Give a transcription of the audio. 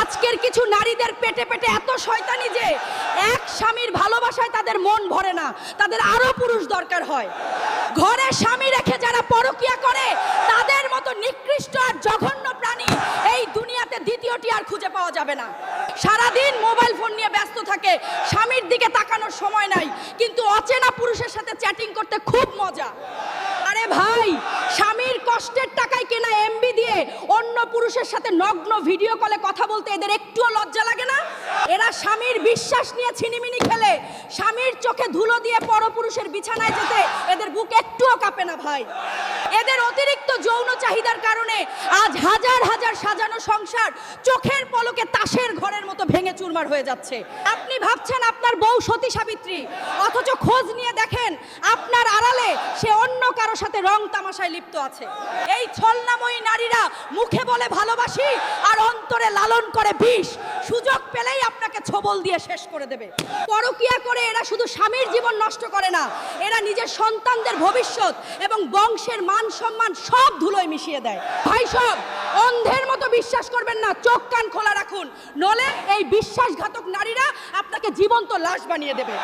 আজকের কিছু নারীদের পেটে পেটে এত শয়তানি যে এক স্বামীর ভালোবাসায় তাদের মন ভরে না, তাদের আরও পুরুষ দরকার হয়। ঘরে স্বামী রেখে যারা পরকিয়া করে, তাদের মতো নিকৃষ্ট আর জঘন্য প্রাণী এই দুনিয়াতে দ্বিতীয়টি আর খুঁজে পাওয়া যাবে না। সারাদিন মোবাইল ফোন নিয়ে ব্যস্ত থাকে, স্বামীর দিকে তাকানোর সময় নাই, কিন্তু অচেনা পুরুষের সাথে চ্যাটিং করতে খুব মজা। আরে ভাই স্বামীর কষ্টের টাকায় কেনা এমবি দিয়ে অন্য পুরুষের সাথে নগ্ন ভিডিও কলে কথা বলতে এদের একটুও লজ্জা লাগে না? এরা স্বামীর বিশ্বাস নিয়ে ছিনিমিনি খেলে, স্বামীর চোখে ধুলো দিয়ে পরপুরুষের বিছানায় যেতে এদের বুক একটুও কাঁপে না ভাই। এদের অতিরিক্ত যৌন চাহিদার কারণে আজ হাজার হাজার সাজানো সংসার চোখের পলকে তাসের ঘরের মতো ভেঙে চুরমার হয়ে যাচ্ছে। আপনি ভাবছেন আপনার বউ সতী সাবিত্রী, অথচ খোঁজ নিয়ে আপনার আড়ালে সে অন্য কারও সাথে রং তামাশায় লিপ্ত আছে। এই ছলনাময়ী নারীরা মুখে বলে ভালোবাসি আর অন্তরে লালন করে বিষ। সুযোগ পেলেই আপনাকে ছবল দিয়ে শেষ করে দেবে। পরকিয়া করে এরা শুধু স্বামীর জীবন নষ্ট করে না, এরা নিজের সন্তানদের ভবিষ্যৎ এবং বংশের মান সম্মান সব ধুলোয় মিশিয়ে দেয়। ভাই সব, অন্ধের মতো বিশ্বাস করবেন না, চোখ কান খোলা রাখুন। নলে এই বিশ্বাসঘাতক নারীরা আপনাকে জীবন্ত লাশ বানিয়ে দেবে।